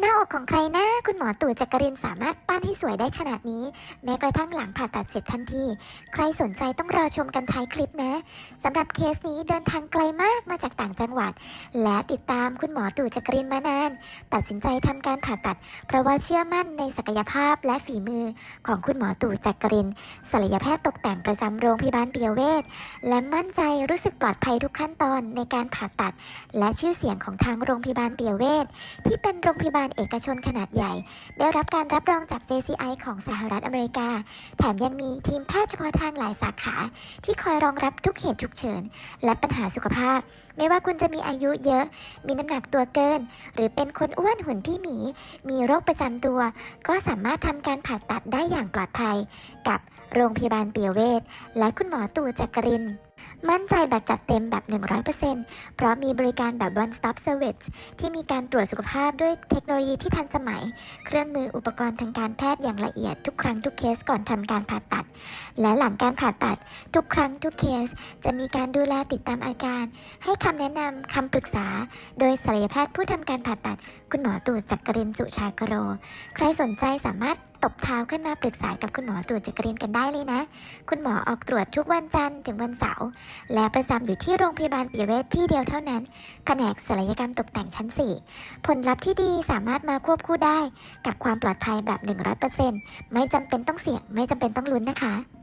หน้าอกของใครนะ คุณหมอตู่จักรินสามารถปั้นให้สวยได้ขนาดนี้ แม้กระทั่งหลังผ่าตัดเสร็จทันที ใครสนใจต้องรอชมกันท้ายคลิปนะสำหรับเคสนี้เดินทางไกลมากมาจากต่างจังหวัด และติดตามคุณหมอตู่จักรินมานาน ตัดสินใจทำการผ่าตัด เพราะว่าเชื่อมั่นในศักยภาพและฝีมือของคุณหมอตู่จักรินศัลยแพทย์ตกแต่งประจำโรงพยาบาลเปียเวชและมั่นใจรู้สึกปลอดภัยทุกขั้นตอนในการผ่าตัด และชื่อเสียงของทางโรงพยาบาลเปียเวชที่เป็นโรงพยาบาลเอกชนขนาดใหญ่ ได้รับการรับรองจาก JCI ของสหรัฐอเมริกา แถมยังมีทีมแพทย์เฉพาะทางหลายสาขา ที่คอยรองรับทุกเหตุฉุกเฉิน และปัญหาสุขภาพ ไม่ว่าคุณจะมีอายุเยอะ มีน้ำหนักตัวเกิน หรือเป็นคนอ้วนหุ่นที่หมี มีโรคประจำตัว ก็สามารถทำการผ่าตัดได้อย่างปลอดภัย กับโรงพยาบาลเปียเวชและคุณหมอตู่จักริน มั่นใจแบบจัดเต็มแบบ 100%เพราะมีบริการแบบ one stop service ที่มีการตรวจสุขภาพด้วยเทคโนโลยีที่ทันสมัย เครื่องมืออุปกรณ์ทางการแพทย์อย่างละเอียดทุกครั้งทุกเคสก่อนทำการผ่าตัด และหลังการผ่าตัด ทุกครั้งทุกเคส จะมีการดูแลติดตามอาการ ให้คำแนะนำคำปรึกษา โดยศัลยแพทย์ผู้ทำการผ่าตัด คุณหมอตู่จักรินสุชากโร ใครสนใจสามารถตบเท้าขึ้นมาปรึกษากับคุณหมอตู่จักรินกันได้เลยนะ คุณหมอออกตรวจทุกวันจันทร์ถึงวันเสาร์และประจำอยู่ที่โรงพยาบาลปิยเวชที่เดียวเท่านั้น แผนกศัลยกรรมตกแต่งชั้น 4 ผลลัพธ์ที่ดีสามารถมาควบคู่ได้ กับความปลอดภัยแบบ 100%ไม่จำเป็นต้องเสี่ยง ไม่จำเป็นต้องลุ้นนะคะ